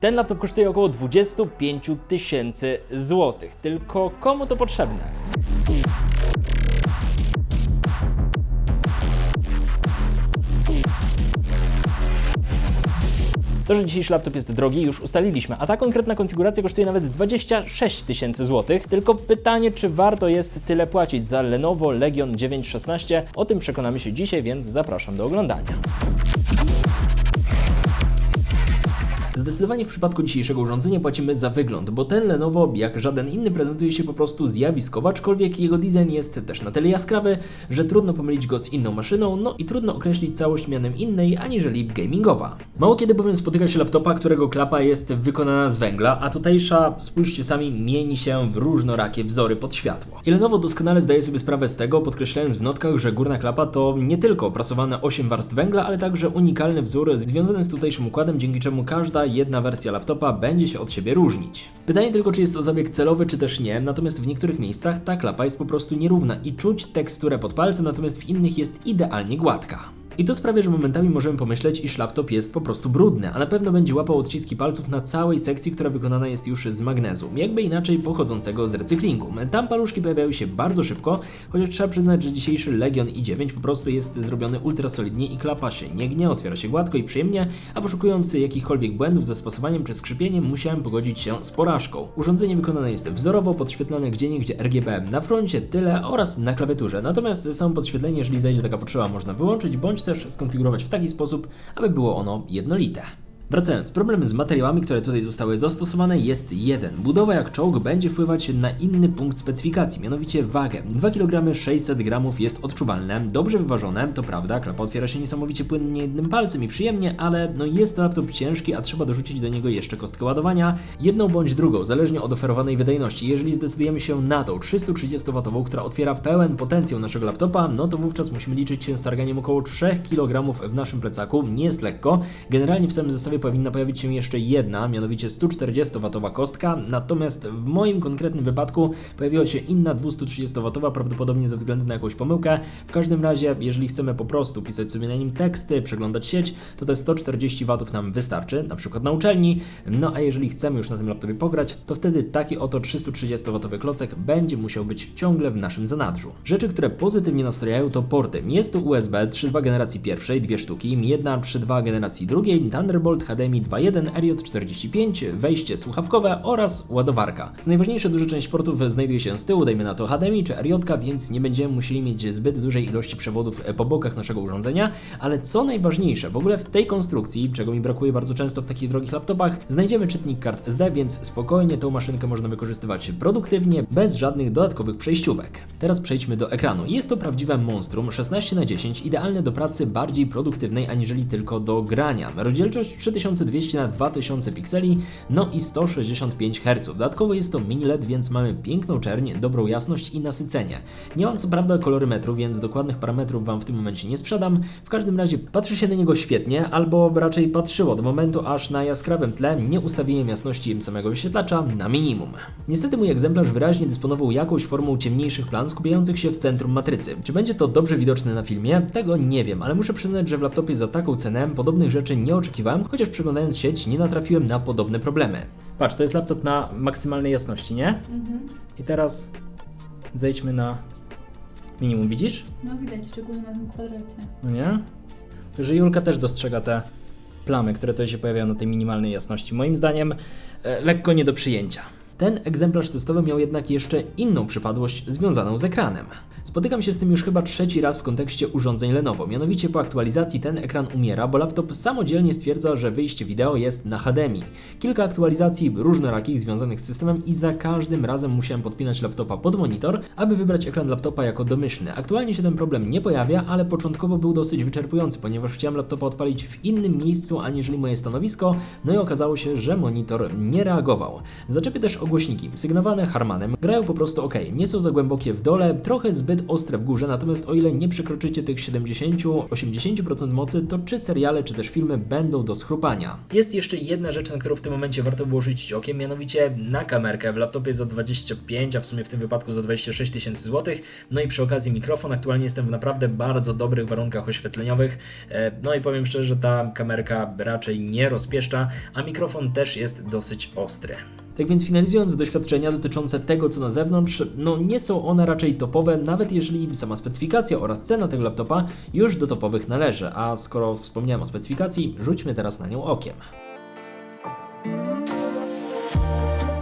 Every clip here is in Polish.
Ten laptop kosztuje około 25 tysięcy złotych. Tylko komu to potrzebne? To, że dzisiejszy laptop jest drogi, już ustaliliśmy, a ta konkretna konfiguracja kosztuje nawet 26 tysięcy złotych. Tylko pytanie, czy warto jest tyle płacić za Lenovo Legion 916? O tym przekonamy się dzisiaj, więc zapraszam do oglądania. Zdecydowanie w przypadku dzisiejszego urządzenia płacimy za wygląd, bo ten Lenovo, jak żaden inny, prezentuje się po prostu zjawiskowo, aczkolwiek jego design jest też na tyle jaskrawy, że trudno pomylić go z inną maszyną, no i trudno określić całość mianem innej, aniżeli gamingowa. Mało kiedy bowiem spotyka się laptopa, którego klapa jest wykonana z węgla, a tutejsza, spójrzcie sami, mieni się w różnorakie wzory pod światło. I Lenovo doskonale zdaje sobie sprawę z tego, podkreślając w notkach, że górna klapa to nie tylko oprasowane 8 warstw węgla, ale także unikalny wzór związany z tutejszym układem, dzięki czemu każda jedna wersja laptopa będzie się od siebie różnić. Pytanie tylko, czy jest to zabieg celowy, czy też nie, natomiast w niektórych miejscach ta klapa jest po prostu nierówna i czuć teksturę pod palcem, natomiast w innych jest idealnie gładka. I to sprawia, że momentami możemy pomyśleć, iż laptop jest po prostu brudny, a na pewno będzie łapał odciski palców na całej sekcji, która wykonana jest już z magnezu, jakby inaczej pochodzącego z recyklingu. Tam paluszki pojawiają się bardzo szybko, chociaż trzeba przyznać, że dzisiejszy Legion i9 po prostu jest zrobiony ultra solidnie i klapa się nie gnie, otwiera się gładko i przyjemnie, a poszukując jakichkolwiek błędów ze spasowaniem czy skrzypieniem musiałem pogodzić się z porażką. Urządzenie wykonane jest wzorowo, podświetlane gdzieniegdzie RGB na froncie, tyle oraz na klawiaturze, natomiast samo podświetlenie, jeżeli zajdzie taka potrzeba, można wyłączyć, bądź też skonfigurować w taki sposób, aby było ono jednolite. Wracając, problem z materiałami, które tutaj zostały zastosowane jest jeden. Budowa jak czołg będzie wpływać na inny punkt specyfikacji, mianowicie wagę. 2 kg 600 g jest odczuwalne, dobrze wyważone, to prawda, klapa otwiera się niesamowicie płynnie jednym palcem i przyjemnie, ale no jest to laptop ciężki, a trzeba dorzucić do niego jeszcze kostkę ładowania, jedną bądź drugą, zależnie od oferowanej wydajności. Jeżeli zdecydujemy się na tą 330W, która otwiera pełen potencjał naszego laptopa, no to wówczas musimy liczyć się z targaniem około 3 kg w naszym plecaku, nie jest lekko. Generalnie w samym zestawie powinna pojawić się jeszcze jedna, mianowicie 140W kostka, natomiast w moim konkretnym wypadku pojawiła się inna 230W, prawdopodobnie ze względu na jakąś pomyłkę. W każdym razie, jeżeli chcemy po prostu pisać sobie na nim teksty, przeglądać sieć, to te 140W nam wystarczy, na przykład na uczelni. No a jeżeli chcemy już na tym laptopie pograć, to wtedy taki oto 330W klocek będzie musiał być ciągle w naszym zanadrzu. Rzeczy, które pozytywnie nastrajają to porty. Jest to USB 3.2 generacji pierwszej, dwie sztuki, jedna 3.2 generacji drugiej, Thunderbolt HDMI 2.1, RJ45, wejście słuchawkowe oraz ładowarka. Z najważniejsze duża część portów znajduje się z tyłu, dajmy na to HDMI czy RJ, więc nie będziemy musieli mieć zbyt dużej ilości przewodów po bokach naszego urządzenia, ale co najważniejsze, w ogóle w tej konstrukcji, czego mi brakuje bardzo często w takich drogich laptopach, znajdziemy czytnik kart SD, więc spokojnie tą maszynkę można wykorzystywać produktywnie, bez żadnych dodatkowych przejściówek. Teraz przejdźmy do ekranu. Jest to prawdziwe monstrum 16 na 10 idealne do pracy bardziej produktywnej aniżeli tylko do grania. Rozdzielczość 3200 na 2000 pikseli, no i 165 Hz. Dodatkowo jest to mini LED, więc mamy piękną czerń, dobrą jasność i nasycenie. Nie mam co prawda kolorymetru, więc dokładnych parametrów Wam w tym momencie nie sprzedam. W każdym razie patrzy się na niego świetnie, albo raczej patrzyło do momentu, aż na jaskrawym tle nie ustawiłem jasności samego wyświetlacza na minimum. Niestety mój egzemplarz wyraźnie dysponował jakąś formą ciemniejszych plan skupiających się w centrum matrycy. Czy będzie to dobrze widoczne na filmie? Tego nie wiem, ale muszę przyznać, że w laptopie za taką cenę podobnych rzeczy nie oczekiwałem, chociaż przeglądając sieć nie natrafiłem na podobne problemy. Patrz, to jest laptop na maksymalnej jasności, nie? I teraz zejdźmy na minimum, widzisz? No widać, szczególnie na tym kwadracie. No nie? Że Julka też dostrzega te plamy, które tutaj się pojawiają na tej minimalnej jasności. Moim zdaniem e, lekko nie do przyjęcia. Ten egzemplarz testowy miał jednak jeszcze inną przypadłość związaną z ekranem. Spotykam się z tym już chyba trzeci raz w kontekście urządzeń Lenovo. Mianowicie po aktualizacji ten ekran umiera, bo laptop samodzielnie stwierdza, że wyjście wideo jest na HDMI. Kilka aktualizacji różnorakich związanych z systemem i za każdym razem musiałem podpinać laptopa pod monitor, aby wybrać ekran laptopa jako domyślny. Aktualnie się ten problem nie pojawia, ale początkowo był dosyć wyczerpujący, ponieważ chciałem laptopa odpalić w innym miejscu aniżeli moje stanowisko, no i okazało się, że monitor nie reagował. Zaczepię też ogólnie głośniki, sygnowane Harmanem, grają po prostu ok, nie są za głębokie w dole, trochę zbyt ostre w górze, natomiast o ile nie przekroczycie tych 70-80% mocy, to czy seriale, czy też filmy będą do schrupania. Jest jeszcze jedna rzecz, na którą w tym momencie warto było rzucić okiem, mianowicie na kamerkę w laptopie za 25, a w sumie w tym wypadku za 26 tysięcy złotych. No i przy okazji mikrofon, aktualnie jestem w naprawdę bardzo dobrych warunkach oświetleniowych. E, No i powiem szczerze, że ta kamerka raczej nie rozpieszcza, a mikrofon też jest dosyć ostry. Tak więc finalizując doświadczenia dotyczące tego, co na zewnątrz, no nie są one raczej topowe, nawet jeżeli sama specyfikacja oraz cena tego laptopa już do topowych należy. A skoro wspomniałem o specyfikacji, rzućmy teraz na nią okiem.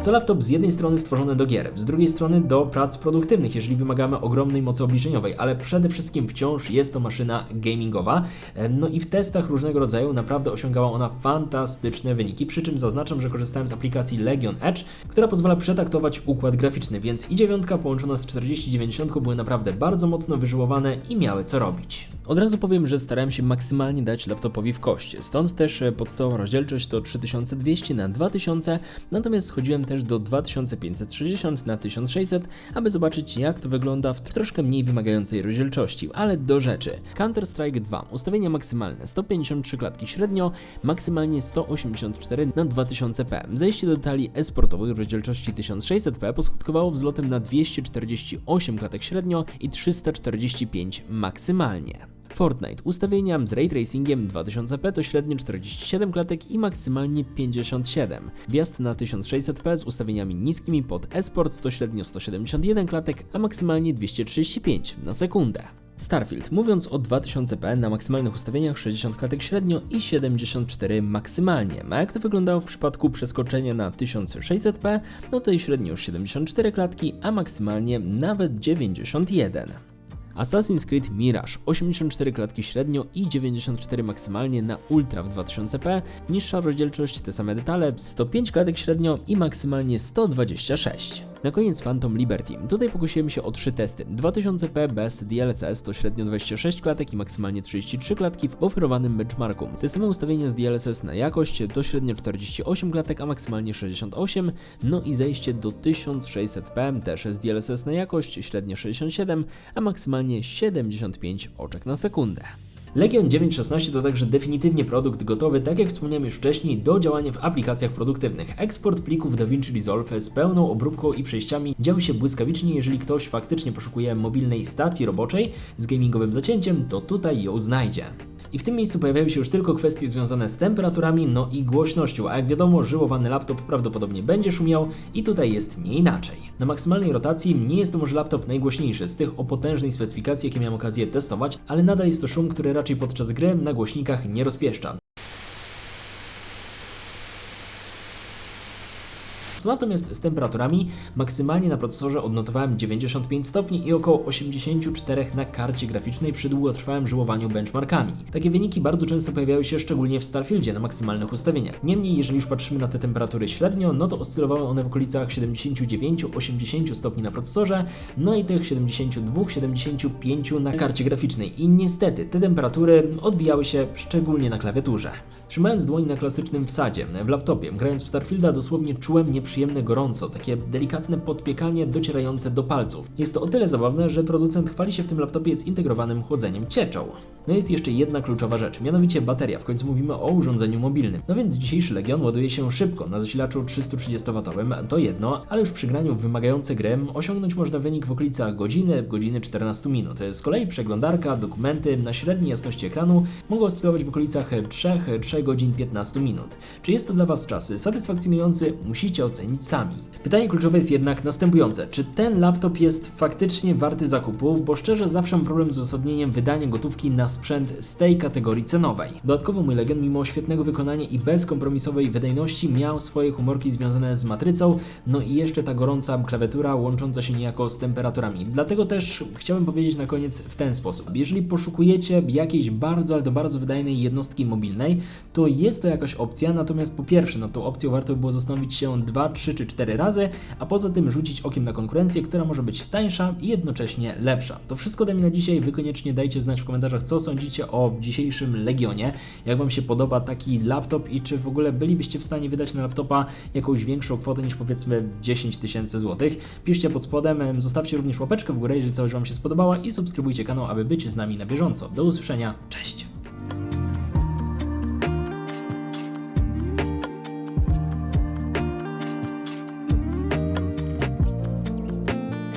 To laptop z jednej strony stworzony do gier, z drugiej strony do prac produktywnych, jeżeli wymagamy ogromnej mocy obliczeniowej, ale przede wszystkim wciąż jest to maszyna gamingowa. No i w testach różnego rodzaju naprawdę osiągała ona fantastyczne wyniki, przy czym zaznaczam, że korzystałem z aplikacji Legion Edge, która pozwala przetaktować układ graficzny, więc i 9 połączona z 4090 były naprawdę bardzo mocno wyżyłowane i miały co robić. Od razu powiem, że starałem się maksymalnie dać laptopowi w kość, stąd też e, podstawowa rozdzielczość to 3200 na 2000, natomiast schodziłem też do 2560 na 1600, aby zobaczyć jak to wygląda w troszkę mniej wymagającej rozdzielczości, ale do rzeczy. Counter-Strike 2, ustawienia maksymalne 153 klatki średnio, maksymalnie 184 na 2000p. Zejście do detali e-sportowych rozdzielczości 1600p poskutkowało wzlotem na 248 klatek średnio i 345 maksymalnie. Fortnite. Ustawienia z ray tracingiem 2000p to średnio 47 klatek i maksymalnie 57. Wjazd na 1600p z ustawieniami niskimi pod esport to średnio 171 klatek, a maksymalnie 235 na sekundę. Starfield. Mówiąc o 2000p na maksymalnych ustawieniach 60 klatek średnio i 74 maksymalnie. A jak to wyglądało w przypadku przeskoczenia na 1600p, no to i średnio już 74 klatki, a maksymalnie nawet 91. Assassin's Creed Mirage 84 klatki średnio i 94 maksymalnie na Ultra w 2000p, niższa rozdzielczość, te same detale, 105 klatek średnio i maksymalnie 126. Na koniec Phantom Liberty. Tutaj pokusiłem się o trzy testy. 2000p bez DLSS to średnio 26 klatek i maksymalnie 33 klatki w oferowanym benchmarku. Te same ustawienia z DLSS na jakość to średnio 48 klatek, a maksymalnie 68. No i zejście do 1600p też z DLSS na jakość średnio 67, a maksymalnie 75 oczek na sekundę. Legion 916 to także definitywnie produkt gotowy, tak jak wspomniałem już wcześniej, do działania w aplikacjach produktywnych. Eksport plików DaVinci Resolve z pełną obróbką i przejściami dział się błyskawicznie, jeżeli ktoś faktycznie poszukuje mobilnej stacji roboczej z gamingowym zacięciem, to tutaj ją znajdzie. I w tym miejscu pojawiają się już tylko kwestie związane z temperaturami, no i głośnością, a jak wiadomo, żyłowany laptop prawdopodobnie będzie szumiał i tutaj jest nie inaczej. Na maksymalnej rotacji nie jest to może laptop najgłośniejszy z tych o potężnej specyfikacji, jakie miałem okazję testować, ale nadal jest to szum, który raczej podczas gry na głośnikach nie rozpieszcza. Co natomiast z temperaturami, maksymalnie na procesorze odnotowałem 95 stopni i około 84 na karcie graficznej przy długotrwałym żyłowaniu benchmarkami. Takie wyniki bardzo często pojawiały się szczególnie w Starfieldzie na maksymalnych ustawieniach. Niemniej, jeżeli już patrzymy na te temperatury średnio, no to oscylowały one w okolicach 79-80 stopni na procesorze, no i tych 72-75 na karcie graficznej. I niestety te temperatury odbijały się szczególnie na klawiaturze. Trzymając dłoni na klasycznym wsadzie, w laptopie, grając w Starfielda dosłownie czułem nieprzyjemne gorąco, takie delikatne podpiekanie docierające do palców. Jest to o tyle zabawne, że producent chwali się w tym laptopie zintegrowanym chłodzeniem cieczą. No jest jeszcze jedna kluczowa rzecz, mianowicie bateria, w końcu mówimy o urządzeniu mobilnym. No więc dzisiejszy Legion ładuje się szybko, na zasilaczu 330W, to jedno, ale już przy graniu w wymagające gry osiągnąć można wynik w okolicach godziny, godziny 14 minut. Z kolei przeglądarka, dokumenty na średniej jasności ekranu mogą oscylować w okolicach 3-3 godzin 15 minut. Czy jest to dla Was czas satysfakcjonujący? Musicie ocenić sami. Pytanie kluczowe jest jednak następujące. Czy ten laptop jest faktycznie warty zakupu? Bo szczerze zawsze mam problem z uzasadnieniem wydania gotówki na sprzęt z tej kategorii cenowej. Dodatkowo mój Legion mimo świetnego wykonania i bezkompromisowej wydajności miał swoje humorki związane z matrycą, no i jeszcze ta gorąca klawiatura łącząca się niejako z temperaturami. Dlatego też chciałbym powiedzieć na koniec w ten sposób. Jeżeli poszukujecie jakiejś bardzo, ale to bardzo wydajnej jednostki mobilnej, to jest to jakaś opcja, natomiast po pierwsze, na tą opcją warto by było zastanowić się 2, 3 czy 4 razy, a poza tym rzucić okiem na konkurencję, która może być tańsza i jednocześnie lepsza. To wszystko ode mnie na dzisiaj, wy koniecznie dajcie znać w komentarzach, co sądzicie o dzisiejszym Legionie, jak wam się podoba taki laptop i czy w ogóle bylibyście w stanie wydać na laptopa jakąś większą kwotę niż powiedzmy 10 tysięcy złotych. Piszcie pod spodem, em, zostawcie również łapeczkę w górę, jeżeli całość wam się spodobała i subskrybujcie kanał, aby być z nami na bieżąco. Do usłyszenia, cześć!